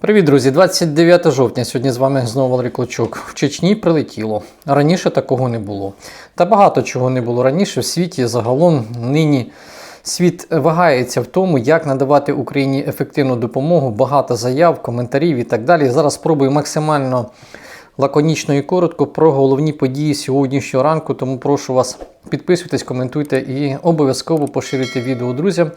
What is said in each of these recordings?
Привіт, друзі! 29 жовтня. Сьогодні з вами знову Валерій Клочок. В Чечні прилетіло. Раніше такого не було. Та багато чого не було раніше в світі. Загалом нині світ вагається в тому, як надавати Україні ефективну допомогу. Багато заяв, коментарів і так далі. Зараз спробую максимально лаконічно і коротко про головні події сьогоднішнього ранку. Тому прошу вас підписуйтесь, коментуйте і обов'язково поширюйте відео друзям.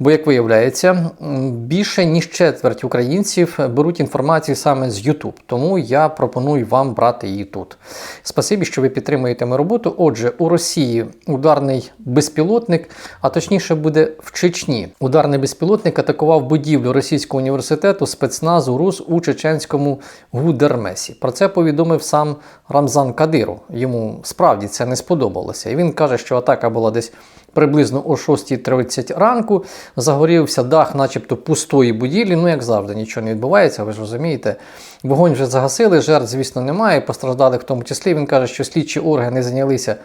Бо, як виявляється, більше ніж четверть українців беруть інформацію саме з YouTube. Тому я пропоную вам брати її тут. Спасибі, що ви підтримуєте мою роботу. Отже, у Росії ударний безпілотник, а точніше буде в Чечні. Ударний безпілотник атакував будівлю російського університету спецназу РУС у чеченському Гудермесі. Про це повідомив сам Рамзан Кадиру. Йому справді це не сподобалося. І він каже, що атака була десь приблизно о 6.30 ранку. Загорівся дах, начебто пустої будівлі. Ну, як завжди, нічого не відбувається, ви ж розумієте. Вогонь вже загасили, жертв, звісно, немає. Постраждалих в тому числі. Він каже, що слідчі органи зайнялися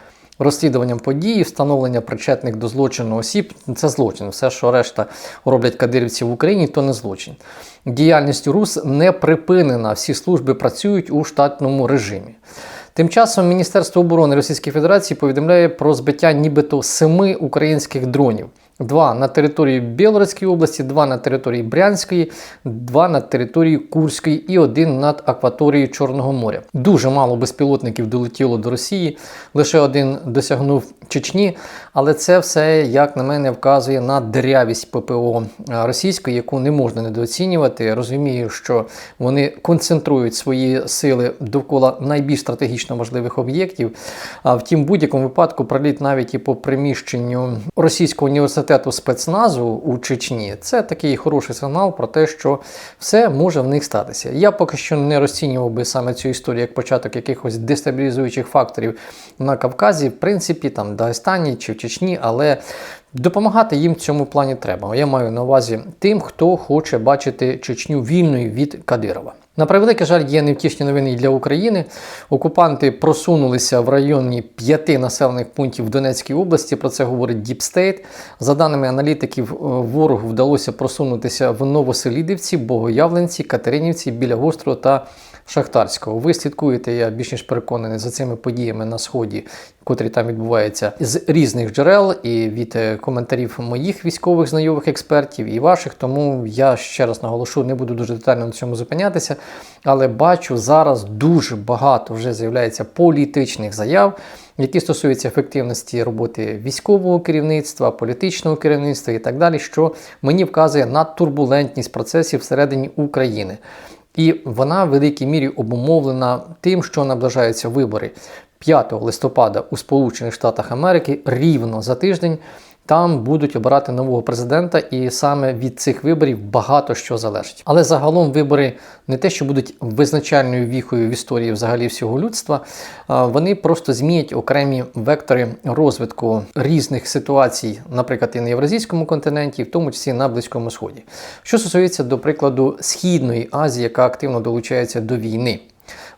розслідуванням події, встановлення причетних до злочину осіб. Це злочин. Все, що решта роблять кадирівці в Україні, то не злочин. Діяльність РУС не припинена. Всі служби працюють у штатному режимі. Тим часом Міністерство оборони Російської Федерації повідомляє про збиття нібито семи українських дронів. Два на території Білоруської області, два на території Брянської, два на території Курської і один над акваторією Чорного моря. Дуже мало безпілотників долетіло до Росії, лише один досягнув Чечні, але це все, як на мене, вказує на дерявість ППО російської, яку не можна недооцінювати. Розумію, що вони концентрують свої сили довкола найбільш стратегічно важливих об'єктів. А втім, в будь-якому випадку проліт навіть і по приміщенню російського університету спецназу у Чечні це такий хороший сигнал про те, що все може в них статися. Я поки що не розцінював би саме цю історію як початок якихось дестабілізуючих факторів на Кавказі, в принципі, там Дагестані чи в Чечні, але допомагати їм в цьому плані треба. Я маю на увазі тим, хто хоче бачити Чечню вільною від Кадирова. На превеликий жаль, є невтішні новини і для України. Окупанти просунулися в районі п'яти населених пунктів в Донецькій області. Про це говорить State. За даними аналітиків, е, ворогу вдалося просунутися в Новоселідівці, Богоявленці, Катеринівці, біля Гострого та Шахтарського. Ви слідкуєте, я більш ніж переконаний за цими подіями на сході, котрі там відбуваються з різних джерел і від е, коментарів моїх військових знайомих експертів і ваших. Тому я ще раз наголошу, не буду дуже детально на цьому зупинятися. Але бачу зараз дуже багато вже з'являється політичних заяв. Які стосуються ефективності роботи військового керівництва, політичного керівництва і так далі, що мені вказує на турбулентність процесів всередині України. І вона в великій мірі обумовлена тим, що наближаються вибори 5 листопада у Сполучених Штатах Америки рівно за тиждень. Там будуть обирати нового президента, і саме від цих виборів багато що залежить. Але загалом вибори не те, що будуть визначальною віхою в історії взагалі всього людства, вони просто змінять окремі вектори розвитку різних ситуацій, наприклад, і на євразійському континенті, в тому числі на Близькому Сході. Що стосується, до прикладу, Східної Азії, яка активно долучається до війни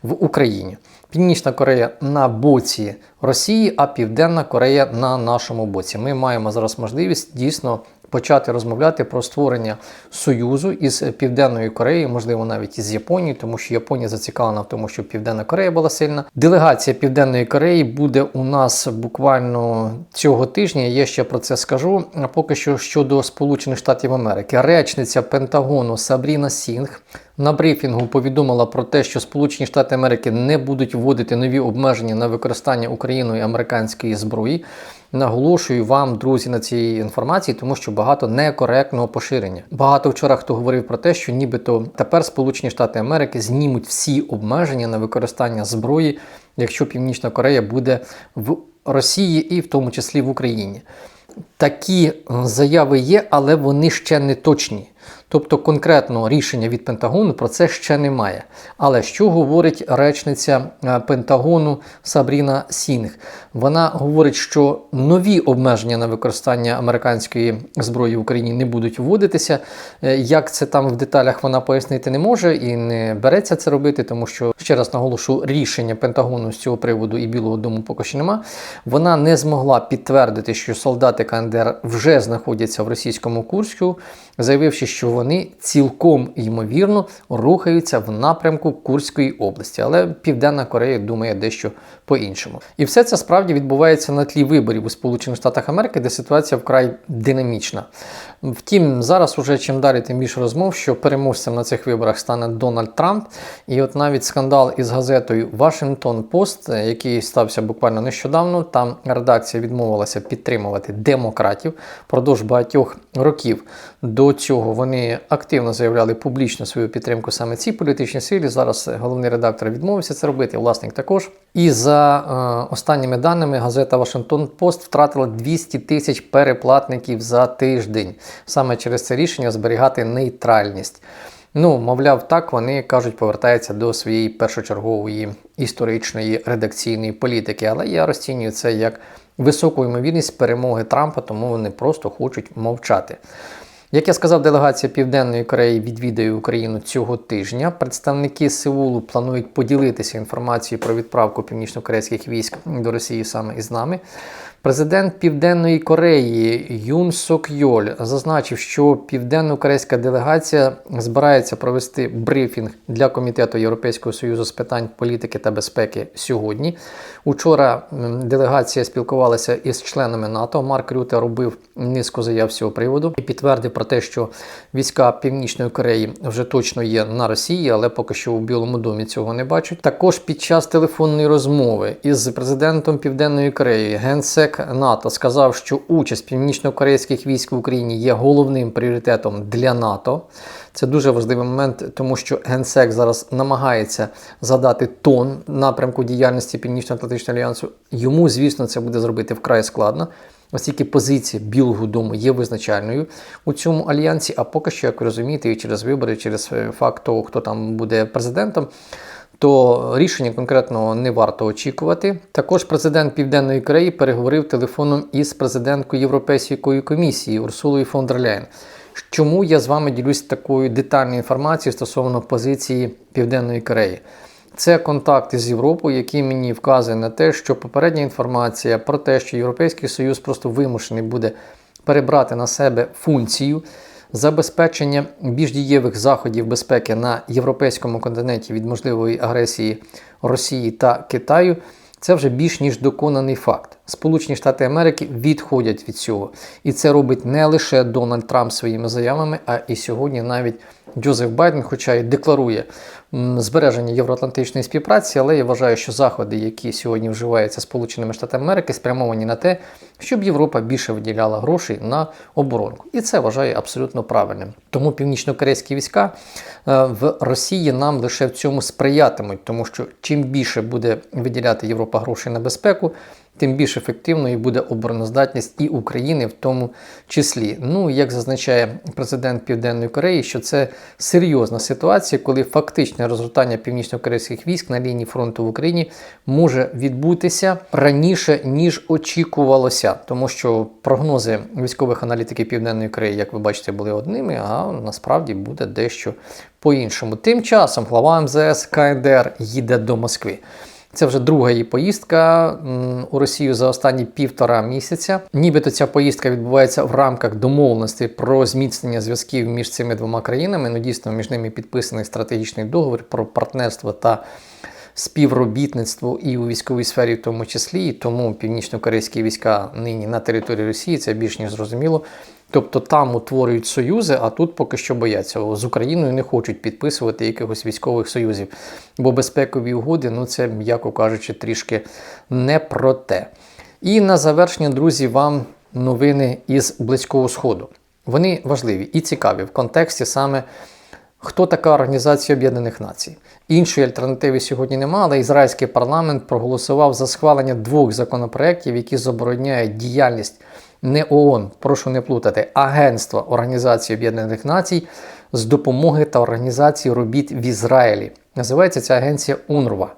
в Україні. Північна Корея на боці Росії, а Південна Корея на нашому боці. Ми маємо зараз можливість дійсно почати розмовляти про створення союзу із Південною Кореєю, можливо, навіть із Японією, тому що Японія зацікавлена в тому, щоб Південна Корея була сильна. Делегація Південної Кореї буде у нас буквально цього тижня. Я ще про це скажу. А поки що щодо Сполучених Штатів Америки, речниця Пентагону Сабріна Сінг. На брифінгу повідомила про те, що Сполучені Штати Америки не будуть вводити нові обмеження на використання Україною американської зброї. Наголошую вам, друзі, на цій інформації, тому що багато некоректного поширення. Багато вчора хто говорив про те, що нібито тепер Сполучені Штати Америки знімуть всі обмеження на використання зброї, якщо Північна Корея буде в Росії і в тому числі в Україні. Такі заяви є, але вони ще не точні. Тобто конкретного рішення від Пентагону про це ще немає. Але що говорить речниця Пентагону Сабріна Сінг? Вона говорить, що нові обмеження на використання американської зброї в Україні не будуть вводитися. Е, Як це там в деталях вона пояснити не може і не береться це робити, тому що ще раз наголошу, рішення Пентагону з цього приводу і Білого Дому поки що нема. Вона не змогла підтвердити, що солдати КНДР вже знаходяться в російському Курську, заявивши, що вони цілком ймовірно рухаються в напрямку Курської області, але Південна Корея думає дещо по-іншому. І все це справді відбувається на тлі виборів у Сполучених Штатах Америки, де ситуація вкрай динамічна. Втім, зараз уже чим далі, тим більше розмов, що переможцем на цих виборах стане Дональд Трамп. І от навіть скандал із газетою Washington Post, який стався буквально нещодавно, там редакція відмовилася підтримувати демократів продовж багатьох років. До цього вони активно заявляли публічно свою підтримку саме цій політичній силі. Зараз головний редактор відмовився це робити, власник також. І за е, останніми даними газета Washington Post втратила 200 тисяч переплатників за тиждень саме через це рішення зберігати нейтральність. Ну, мовляв, так вони кажуть, повертаються до своєї першочергової історичної редакційної політики. Але я розцінюю це як високу ймовірність перемоги Трампа, тому вони просто хочуть мовчати. Як я сказав, делегація Південної Кореї відвідає Україну цього тижня. Представники Сеулу планують поділитися інформацією про відправку північно-корейських військ до Росії саме із нами. Президент Південної Кореї Юн Сок Йоль зазначив, що південно-корейська делегація збирається провести брифінг для комітету Європейського союзу з питань політики та безпеки сьогодні. Учора делегація спілкувалася із членами НАТО. Марк Рюте робив низку заяв з цього приводу і підтвердив про те, що війська Північної Кореї вже точно є на Росії, але поки що у Білому домі цього не бачать. Також під час телефонної розмови із президентом Південної Кореї генсек НАТО сказав, що участь північно-корейських військ в Україні є головним пріоритетом для НАТО. Це дуже важливий момент, тому що генсек зараз намагається задати тон напрямку діяльності Північно-Атлантичного альянсу. Йому, звісно, це буде зробити вкрай складно. Оскільки позиція Білого Дому є визначальною у цьому альянсі, а поки що, як ви розумієте, і через вибори, і через факт того, хто там буде президентом, то рішення конкретного не варто очікувати. Також президент Південної Кореї переговорив телефоном із президенткою Європейської комісії Урсулою фон дер Ляєн. Чому я з вами ділюсь такою детальною інформацією стосовно позиції Південної Кореї? Це контакти з Європою, який мені вказує на те, що попередня інформація про те, що Європейський Союз просто вимушений буде перебрати на себе функцію забезпечення більш дієвих заходів безпеки на європейському континенті від можливої агресії Росії та Китаю. Це вже більш ніж доконаний факт. Сполучені Штати Америки відходять від цього. І це робить не лише Дональд Трамп своїми заявами, а і сьогодні навіть Джозеф Байден, хоча й декларує збереження євроатлантичної співпраці, але я вважаю, що заходи, які сьогодні вживаються Сполученими Штатами Америки, спрямовані на те, щоб Європа більше виділяла грошей на оборонку. І це вважаю абсолютно правильним. Тому північно-корейські війська е, в Росії нам лише в цьому сприятимуть, тому що чим більше буде виділяти Європа грошей на безпеку, тим більш ефективною буде обороноздатність і України в тому числі. Ну, як зазначає президент Південної Кореї, що це серйозна ситуація, коли фактичне розгортання північно-корейських військ на лінії фронту в Україні може відбутися раніше ніж очікувалося, тому що прогнози військових аналітиків Південної Кореї, як ви бачите, були одними, а насправді буде дещо по-іншому. Тим часом глава МЗС КНДР їде до Москви. Це вже друга її поїздка у Росію за останні півтора місяця. Нібито ця поїздка відбувається в рамках домовленості про зміцнення зв'язків між цими двома країнами. Ну, дійсно, між ними підписаний стратегічний договір про партнерство та співробітництво і у військовій сфері, в тому числі. І тому північно-корейські війська нині на території Росії це більш ніж зрозуміло. Тобто там утворюють союзи, а тут поки що бояться. З Україною не хочуть підписувати якихось військових союзів. Бо безпекові угоди, ну це, м'яко кажучи, трішки не про те. І на завершення, друзі, вам новини із Близького Сходу. Вони важливі і цікаві в контексті саме. Хто така Організація Об'єднаних Націй? Іншої альтернативи сьогодні немає, але ізраїльський парламент проголосував за схвалення двох законопроєктів, які забороняють діяльність не ООН, прошу не плутати, Агентства Організації Об'єднаних Націй з допомоги та організації робіт в Ізраїлі. Називається ця агенція УНРВА.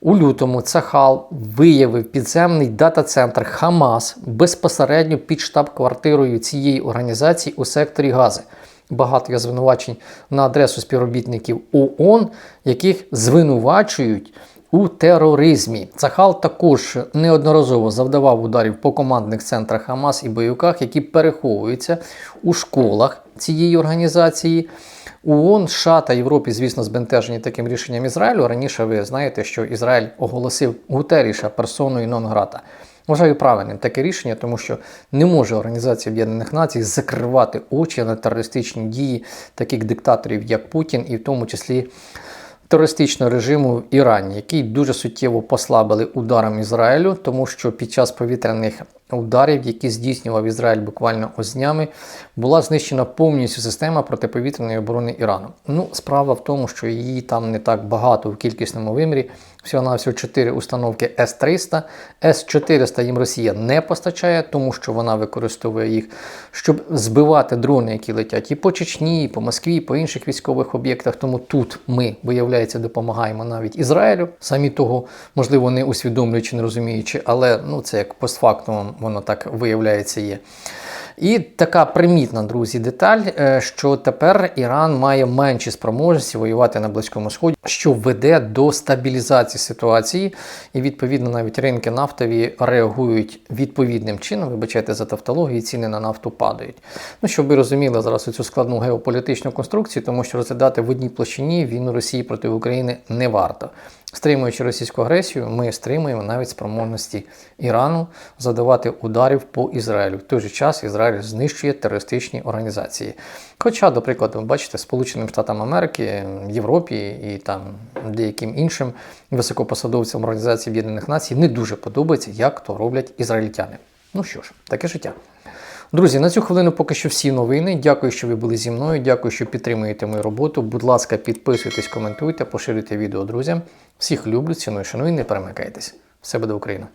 У лютому Цахал виявив підземний дата-центр Хамас безпосередньо під штаб-квартирою цієї організації у секторі Гази. Багато є звинувачень на адресу співробітників ООН, яких звинувачують у тероризмі. Цахал також неодноразово завдавав ударів по командних центрах Хамас і бойовиках, які переховуються у школах цієї організації. ООН, США та Європі, звісно, збентежені таким рішенням Ізраїлю. Раніше ви знаєте, що Ізраїль оголосив Гутеріша персоною нон-грата. Вважаю правильним таке рішення, тому що не може Організація Об'єднаних Націй закривати очі на терористичні дії таких диктаторів, як Путін, і в тому числі терористичного режиму в Ірані, який дуже суттєво послабили ударом Ізраїлю, тому що під час повітряних ударів, які здійснював Ізраїль буквально ось днями, була знищена повністю система протиповітряної оборони Ірану. Ну, справа в тому, що її там не так багато в кількісному вимірі. Всього на всього 4 установки С-300. С-400 їм Росія не постачає, тому що вона використовує їх, щоб збивати дрони, які летять і по Чечні, і по Москві, і по інших військових об'єктах. Тому тут ми, виявляється, допомагаємо навіть Ізраїлю. Самі того, можливо, не усвідомлюючи, не розуміючи, але ну, це як постфактум воно так виявляється є. І така примітна, друзі, деталь, е, що тепер Іран має менші спроможності воювати на Близькому Сході, що веде до стабілізації ситуації, і відповідно навіть ринки нафтові реагують відповідним чином. Вибачайте за тавтологію, ціни на нафту падають. Ну щоб ви розуміли зараз цю складну геополітичну конструкцію, тому що розглядати в одній площині війну Росії проти України не варто. Стримуючи російську агресію, ми стримуємо навіть спроможності Ірану задавати ударів по Ізраїлю. В той же час Ізраїль знищує терористичні організації. Хоча, до прикладу, бачите, Сполученим Штатам Америки, Європі і там деяким іншим високопосадовцям Організації Об'єднаних Націй не дуже подобається, як то роблять ізраїльтяни. Ну що ж, таке життя. Друзі, на цю хвилину поки що всі новини. Дякую, що ви були зі мною. Дякую, що підтримуєте мою роботу. Будь ласка, підписуйтесь, коментуйте, поширюйте відео друзям. Всіх люблю, ціную, шаную, не перемикайтесь. Все буде Україна!